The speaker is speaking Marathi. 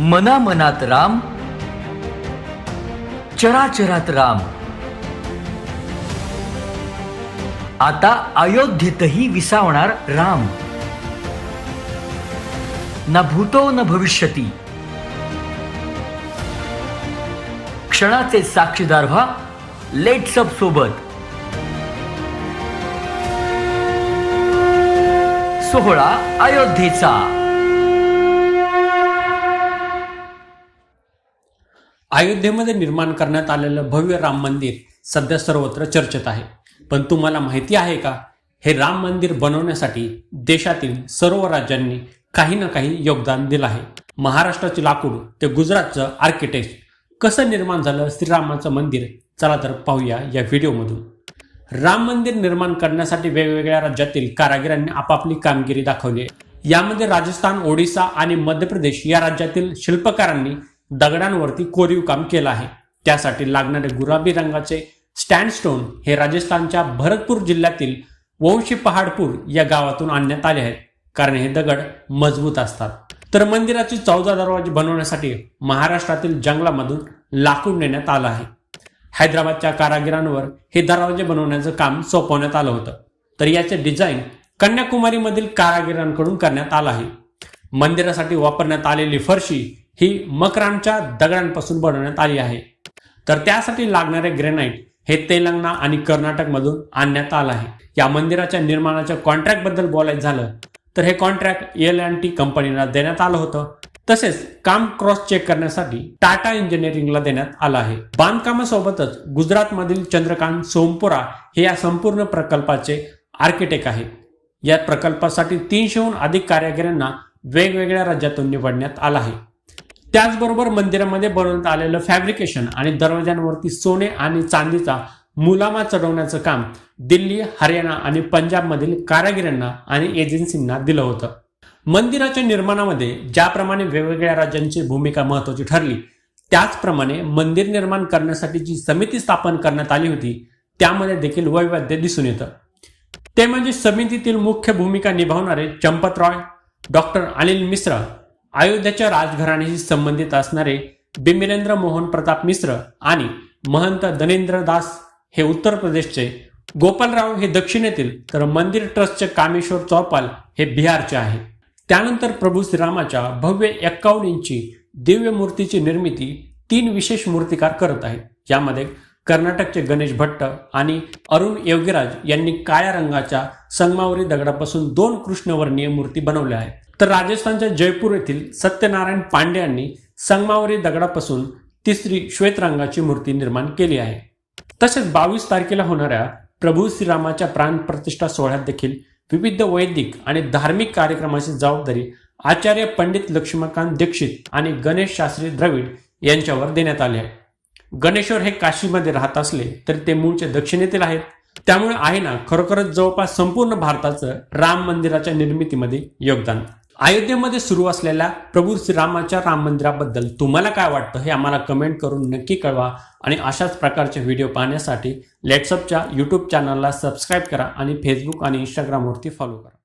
मना मनात राम चराचरात राम. आता अयोध्येतही विसावणार राम. न भूतो न भविष्यती. क्षणाचे साक्षीदार व्हा लेट्सअप सोबत. सोहळा अयोध्येचा. अयोध्येमध्ये निर्माण करण्यात आलेलं भव्य राम मंदिर सध्या सर्वत्र चर्चेत आहे. पण तुम्हाला माहिती आहे का? हे राम मंदिर बनवण्यासाठी देशातील सर्व राज्यांनी काही ना काही योगदान दिलं आहे. महाराष्ट्राचे लाकूड ते गुजरातचं आर्किटेक्ट कसं निर्माण झालं श्रीरामाचं मंदिर? चला तर पाहूया या व्हिडिओमधून. राम मंदिर निर्माण करण्यासाठी वेगवेगळ्या राज्यातील कारागिरांनी आपापली कामगिरी दाखवली. आहे यामध्ये राजस्थान ओडिसा आणि मध्य प्रदेश या राज्यातील शिल्पकारांनी दगडांवरती कोरीव काम केलं आहे. त्यासाठी लागणारे गुलाबी रंगाचे स्टँडस्टोन हे राजस्थानच्या भरतपूर जिल्ह्यातील वंशी पहाडपूर या गावातून आणण्यात आले आहेत. कारण हे दगड मजबूत असतात. तर मंदिराचे चौदा दरवाजे बनवण्यासाठी महाराष्ट्रातील जंगलामधून लाकूड नेण्यात आलं आहे. हैदराबादच्या कारागिरांवर हे दरवाजे बनवण्याचं काम सोपवण्यात आलं होतं. तर याचे डिझाईन कन्याकुमारीमधील कारागिरांकडून करण्यात आलं आहे. मंदिरासाठी वापरण्यात आलेली फरशी ही मकरांच्या दगडांपासून बनवण्यात आली आहे. तर त्यासाठी लागणारे ग्रेनाईट हे तेलंगणा आणि कर्नाटकमधून आणण्यात आलं आहे. या मंदिराच्या निर्माणाच्या कॉन्ट्रॅक्टबद्दल बोलायचं झालं तर हे कॉन्ट्रॅक्ट एल अँड टी कंपनीला देण्यात आलं होतं. तसेच काम क्रॉस चेक करण्यासाठी टाटा इंजिनिअरिंगला देण्यात आलं आहे. बांधकामासोबतच गुजरातमधील चंद्रकांत सोमपुरा हे या संपूर्ण प्रकल्पाचे आर्किटेक्ट आहेत. या प्रकल्पासाठी तीनशेहून अधिक कारागिरांना वेगवेगळ्या राज्यातून निवडण्यात आलं आहे. त्याचबरोबर मंदिरामध्ये बनवण्यात आलेलं फॅब्रिकेशन आणि दरवाजांवरती सोने आणि चांदीचा मुलामा चढवण्याचं काम दिल्ली हरियाणा आणि पंजाबमधील कारागिरांना आणि एजन्सींना दिलं होतं. मंदिराच्या निर्माणामध्ये ज्याप्रमाणे वेगवेगळ्या राज्यांची भूमिका महत्वाची ठरली त्याचप्रमाणे मंदिर निर्माण करण्यासाठी जी समिती स्थापन करण्यात आली होती त्यामध्ये देखील वैविध्य दिसून येतं. ते म्हणजे समितीतील मुख्य भूमिका निभावणारे चंपत रॉय डॉक्टर अनिल मिश्रा अयोध्याच्या राजघराण्याशी संबंधित असणारे बिमिलेंद्र मोहन प्रताप मिश्र आणि महंत दनेंद्र दास हे उत्तर प्रदेशचे गोपालराव हे दक्षिणेतील तर मंदिर ट्रस्टचे कामेश्वर चौपाल हे बिहारचे आहे. त्यानंतर प्रभू श्रीरामाच्या भव्य एक्कावन्न इंची दिव्य मूर्तीची निर्मिती तीन विशेष मूर्तिकार करत आहेत. यामध्ये कर्नाटकचे गणेश भट्ट आणि अरुण योगीराज यांनी काळ्या रंगाच्या संगमावरी दगडापासून दोन कृष्णवर्णीय मूर्ती बनवल्या आहेत. तर राजस्थानच्या जयपूर येथील सत्यनारायण पांडे यांनी संगमावरी दगडापासून तिसरी श्वेत रंगाची मूर्ती निर्माण केली आहे. तसेच बावीस तारखेला होणाऱ्या प्रभू श्रीरामाच्या प्राण प्रतिष्ठा सोहळ्यात देखील विविध वैदिक आणि धार्मिक कार्यक्रमाची जबाबदारी आचार्य पंडित लक्ष्मीकांत दीक्षित आणि गणेश शास्त्री द्रविड यांच्यावर देण्यात आले आहे. गणेश्वर हे काशीमध्ये राहत असले तरी ते मूळचे दक्षिणेतील आहेत. त्यामुळे आहे ना खरोखरच जवळपास संपूर्ण भारताचं राम मंदिराच्या निर्मितीमध्ये योगदान. अयोध्येमध्ये सुरू असलेल्या प्रभू श्रीरामाच्या राम मंदिराबद्दल तुम्हाला काय वाटतं हे आम्हाला कमेंट करून नक्की कळवा. आणि अशाच प्रकारचे व्हिडिओ पाहण्यासाठी लेट्सअपच्या यूट्यूब चॅनलला सबस्क्राईब करा आणि फेसबुक आणि इंस्टाग्रामवरती फॉलो करा.